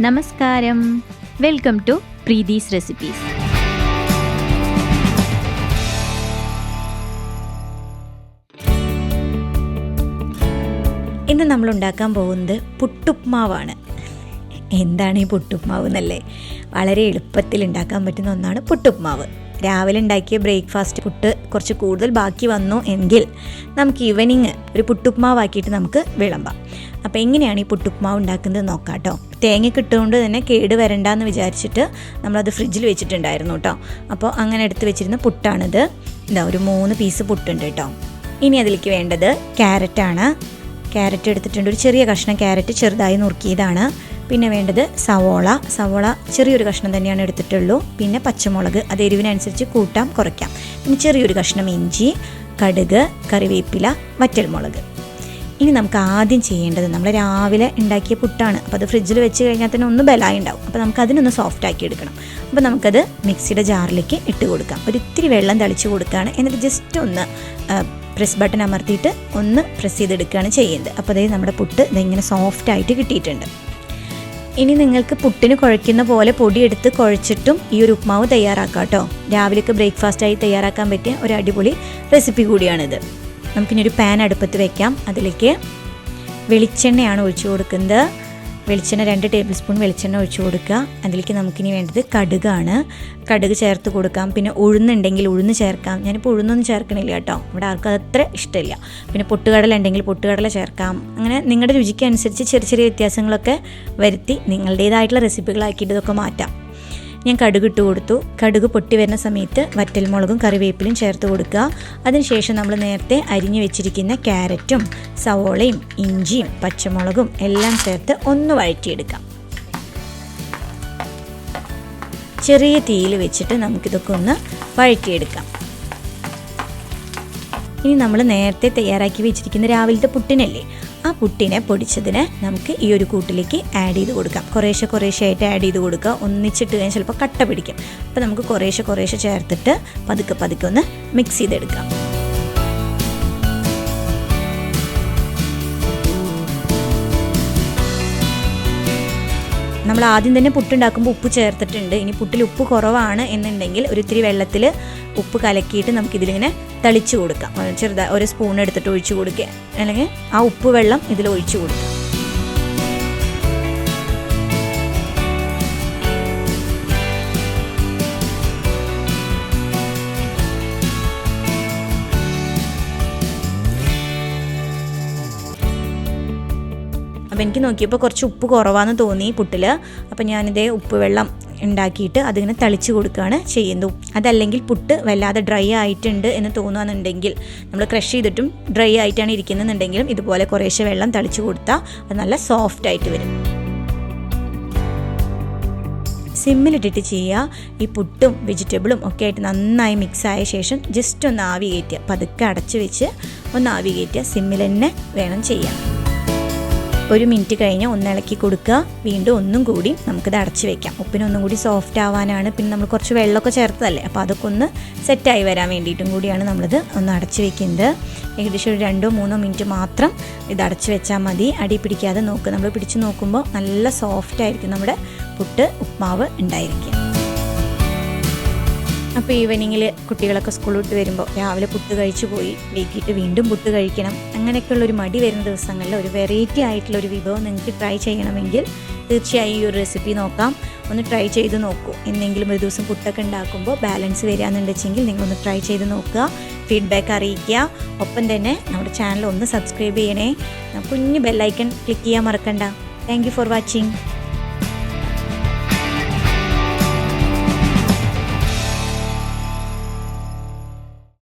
നമസ്കാരം. Welcome to Preethi's recipes. ഇന്ന് നമ്മൾ ഉണ്ടാക്കാൻ പോകുന്നത് പുട്ടുപ്മാവാണ്. എന്താണ് ഈ പുട്ടുപ്മാവ് എന്നല്ലേ? വളരെ എളുപ്പത്തിൽ ഉണ്ടാക്കാൻ പറ്റുന്ന ഒന്നാണ് പുട്ടുപ്മാവ്. രാവിലെ ഉണ്ടാക്കിയ ബ്രേക്ക്ഫാസ്റ്റ് പുട്ട് കുറച്ച് കൂടുതൽ ബാക്കി വന്നു എങ്കിൽ നമുക്ക് ഈവനിങ് ഒരു പുട്ടുപ്മാവാക്കിയിട്ട് നമുക്ക് വിളമ്പാം. അപ്പോൾ എങ്ങനെയാണ് ഈ പുട്ടുപ്മാവ് ഉണ്ടാക്കുന്നത് നോക്കാം കേട്ടോ തേങ്ങ കിട്ടുകൊണ്ട് തന്നെ കേട് വരണ്ടെന്ന് വിചാരിച്ചിട്ട് നമ്മളത് ഫ്രിഡ്ജിൽ വെച്ചിട്ടുണ്ടായിരുന്നു കേട്ടോ അപ്പോൾ അങ്ങനെ എടുത്ത് വെച്ചിരുന്ന പുട്ടാണിത്. ഇതാ ഒരു മൂന്ന് പീസ് പുട്ടുണ്ട് കേട്ടോ ഇനി അതിലേക്ക് വേണ്ടത് ക്യാരറ്റാണ് ക്യാരറ്റ് എടുത്തിട്ടുണ്ട്. ഒരു ചെറിയ കഷ്ണം ക്യാരറ്റ് ചെറുതായി നുറുക്കിയതാണ്. പിന്നെ വേണ്ടത് സവോള. സവോള ചെറിയൊരു കഷ്ണം തന്നെയാണ് എടുത്തിട്ടുള്ളൂ. പിന്നെ പച്ചമുളക്. അത് എരിവിനനുസരിച്ച് കൂട്ടാം കുറയ്ക്കാം. പിന്നെ ചെറിയൊരു കഷ്ണം ഇഞ്ചി കടുക് കറിവേപ്പില വറ്റൽമുളക്. ഇനി നമുക്ക് ആദ്യം ചെയ്യേണ്ടത് നമ്മൾ രാവിലെ ഉണ്ടാക്കിയ പുട്ടാണ്. അപ്പോൾ അത് ഫ്രിഡ്ജിൽ വെച്ച് കഴിഞ്ഞാൽ തന്നെ ഒന്ന് ബലായി ഉണ്ടാവും. അപ്പോൾ നമുക്ക് അതിനൊന്ന് സോഫ്റ്റ് ആക്കി എടുക്കണം. അപ്പോൾ നമുക്കത് മിക്സിയുടെ ജാറിലേക്ക് ഇട്ട് കൊടുക്കാം. ഒരു ഇത്തിരി വെള്ളം തളിച്ച് കൊടുക്കുകയാണ് എന്നിട്ട് ജസ്റ്റ് ഒന്ന് പ്രസ് ബട്ടൺ അമർത്തിയിട്ട് ഒന്ന് പ്രസ് ചെയ്തെടുക്കുകയാണ് ചെയ്യുന്നത്. അപ്പോൾ അതായത് നമ്മുടെ പുട്ട് ഇതിങ്ങനെ സോഫ്റ്റ് ആയിട്ട് കിട്ടിയിട്ടുണ്ട്. ഇനി നിങ്ങൾക്ക് പുട്ടിന് കുഴയ്ക്കുന്ന പോലെ പൊടിയെടുത്ത് കുഴച്ചിട്ടും ഈ ഒരു ഉപ്മാവ് തയ്യാറാക്കാം കേട്ടോ. രാവിലെയൊക്കെ ബ്രേക്ക്ഫാസ്റ്റായി തയ്യാറാക്കാൻ പറ്റിയ ഒരു അടിപൊളി റെസിപ്പി കൂടിയാണിത്. നമുക്കിനി ഒരു പാൻ അടുപ്പത്ത് വെക്കാം. അതിലേക്ക് വെളിച്ചെണ്ണയാണ് ഒഴിച്ചു കൊടുക്കുന്നത്. വെളിച്ചെണ്ണ രണ്ട് ടേബിൾ സ്പൂൺ വെളിച്ചെണ്ണ ഒഴിച്ചു കൊടുക്കുക. അതിലേക്ക് നമുക്കിനി വേണ്ടത് കടുകാണ്. കടുക് ചേർത്ത് കൊടുക്കാം. പിന്നെ ഉഴുന്നുണ്ടെങ്കിൽ ഉഴുന്ന് ചേർക്കാം. ഞാനിപ്പോൾ ഉഴുന്നൊന്നും ചേർക്കണില്ല കേട്ടോ. ഇവിടെ ആർക്കും അത്ര ഇഷ്ടമില്ല. പിന്നെ പൊട്ടുകടല ഉണ്ടെങ്കിൽ പൊട്ടുകടല ചേർക്കാം. അങ്ങനെ നിങ്ങളുടെ രുചിക്കനുസരിച്ച് ചെറിയ ചെറിയ വ്യത്യാസങ്ങളൊക്കെ വരുത്തി നിങ്ങളുടേതായിട്ടുള്ള റെസിപ്പികളാക്കിയിട്ട് ഇതൊക്കെ മാറ്റാം. ഞാൻ കടുക് ഇട്ട് കൊടുത്തു. കടുക് പൊട്ടി വരുന്ന സമയത്ത് വറ്റൽമുളകും കറിവേപ്പിലും ചേർത്ത് കൊടുക്കുക. അതിനുശേഷം നമ്മൾ നേരത്തെ അരിഞ്ഞു വെച്ചിരിക്കുന്ന ക്യാരറ്റും സവോളയും ഇഞ്ചിയും പച്ചമുളകും എല്ലാം ചേർത്ത് ഒന്ന് വഴറ്റിയെടുക്കാം. ചെറിയ തീയിൽ വെച്ചിട്ട് നമുക്കിതൊക്കെ ഒന്ന് വഴറ്റിയെടുക്കാം. ഇനി നമ്മൾ നേരത്തെ തയ്യാറാക്കി വെച്ചിരിക്കുന്ന രാവിലത്തെ പുട്ടിനല്ലേ ആ പുട്ടിനെ പൊടിച്ചതിന് നമുക്ക് ഈ ഒരു കൂട്ടിലേക്ക് ആഡ് ചെയ്ത് കൊടുക്കാം. കുറേശ്ശെ കുറേശ്ശെ ആയിട്ട് ആഡ് ചെയ്ത് കൊടുക്കുക. ഒന്നിച്ചിട്ട് കഴിഞ്ഞാൽ ചിലപ്പോൾ കട്ട പിടിക്കും. അപ്പോൾ നമുക്ക് കുറേശ്ശെ കുറേശ്ശെ ചേർത്തിട്ട് പതുക്കെ പതുക്കെ ഒന്ന് മിക്സ് ചെയ്തെടുക്കാം. നമ്മൾ ആദ്യം തന്നെ പുട്ടുണ്ടാക്കുമ്പോൾ ഉപ്പ് ചേർത്തിട്ടുണ്ട്. ഇനി പുട്ടിൽ ഉപ്പ് കുറവാണ് എന്നുണ്ടെങ്കിൽ ഒരു ഇത്തിരി വെള്ളത്തിൽ ഉപ്പ് കലക്കിയിട്ട് നമുക്കിതിലിങ്ങനെ തളിച്ചു കൊടുക്കാം. ചെറുതായി ഒരു സ്പൂൺ എടുത്തിട്ട് ഒഴിച്ചു കൊടുക്കുക. അല്ലെങ്കിൽ ആ ഉപ്പ് വെള്ളം ഇതിൽ ഒഴിച്ചു കൊടുക്കുക അപ്പോൾ എനിക്ക് നോക്കിയപ്പോൾ കുറച്ച് ഉപ്പ് കുറവാന്ന് തോന്നി പുട്ടിൽ അപ്പോൾ ഞാനിതേ ഉപ്പ് വെള്ളം ഉണ്ടാക്കിയിട്ട് അതിങ്ങനെ തളിച്ച് കൊടുക്കുകയാണ് ചെയ്യുന്നത്. അതല്ലെങ്കിൽ പുട്ട് വല്ലാതെ ഡ്രൈ ആയിട്ടുണ്ട് എന്ന് തോന്നുകയെന്നുണ്ടെങ്കിൽ നമ്മൾ ക്രഷ് ചെയ്തിട്ടും ഡ്രൈ ആയിട്ടാണ് ഇരിക്കുന്നതെന്നുണ്ടെങ്കിലും ഇതുപോലെ കുറേശ്ശെ വെള്ളം തളിച്ച് കൊടുത്താൽ അത് നല്ല സോഫ്റ്റ് ആയിട്ട് വരും. സിമ്മിലിട്ടിട്ട് ചെയ്യുക ഈ പുട്ടും വെജിറ്റബിളും ഒക്കെ ആയിട്ട് നന്നായി മിക്സ് ആയ ശേഷം ജസ്റ്റ് ഒന്ന് ആവി കയറ്റുക പതുക്കെ അടച്ച് വെച്ച് ഒന്ന് ആവി കയറ്റുക സിമ്മിൽ തന്നെ വേണം ചെയ്യാൻ. ഒരു മിനിറ്റ് കഴിഞ്ഞ് ഒന്ന് ഇളക്കി കൊടുക്കുക. വീണ്ടും ഒന്നും കൂടി നമുക്കിത് അടച്ച് വെക്കാം. ഉപ്പിനൊന്നും കൂടി സോഫ്റ്റ് ആവാനാണ്. പിന്നെ നമ്മൾ കുറച്ച് വെള്ളമൊക്കെ ചേർത്തതല്ലേ? അപ്പോൾ അതൊക്കെ ഒന്ന് സെറ്റായി വരാൻ വേണ്ടിയിട്ടും കൂടിയാണ് നമ്മളിത് ഒന്ന് അടച്ച് വെക്കുന്നത്. ഏകദേശം ഒരു രണ്ടോ മൂന്നോ മിനിറ്റ് മാത്രം ഇത് അടച്ച് വെച്ചാൽ മതി. അടി പിടിക്കാതെ നോക്കുക നമ്മൾ പിടിച്ച് നോക്കുമ്പോൾ നല്ല സോഫ്റ്റ് ആയിരിക്കും നമ്മുടെ പുട്ട് ഉപ്മാവ് ഉണ്ടായിരിക്കുക. അപ്പോൾ ഈവനിങ്ങിൽ കുട്ടികളൊക്കെ സ്കൂൾ വിട്ട് വരുമ്പോൾ രാവിലെ പുട്ട് കഴിച്ചു പോയി വൈകിട്ട് വീണ്ടും പുട്ട് കഴിക്കണം. അങ്ങനെയൊക്കെയുള്ള ഒരു മടി വരുന്ന ദിവസങ്ങളിൽ ഒരു വെറൈറ്റി ആയിട്ടുള്ള ഒരു വിഭവം നിങ്ങൾക്ക് ട്രൈ ചെയ്യണമെങ്കിൽ തീർച്ചയായും ഈ ഒരു റെസിപ്പി നോക്കാം. ഒന്ന് ട്രൈ ചെയ്ത് നോക്കൂ. എന്തെങ്കിലും ഒരു ദിവസം പുട്ടൊക്കെ ഉണ്ടാക്കുമ്പോൾ ബാലൻസ് വരികയെന്നുണ്ടെങ്കിൽ നിങ്ങളൊന്ന് ട്രൈ ചെയ്ത് നോക്കുക. ഫീഡ്ബാക്ക് അറിയിക്കുക. ഒപ്പം തന്നെ നമ്മുടെ ചാനൽ ഒന്ന് സബ്സ്ക്രൈബ് ചെയ്യണേ. കുഞ്ഞ് ബെല്ലൈക്കൺ ക്ലിക്ക് ചെയ്യാൻ മറക്കണ്ട. Thank for watching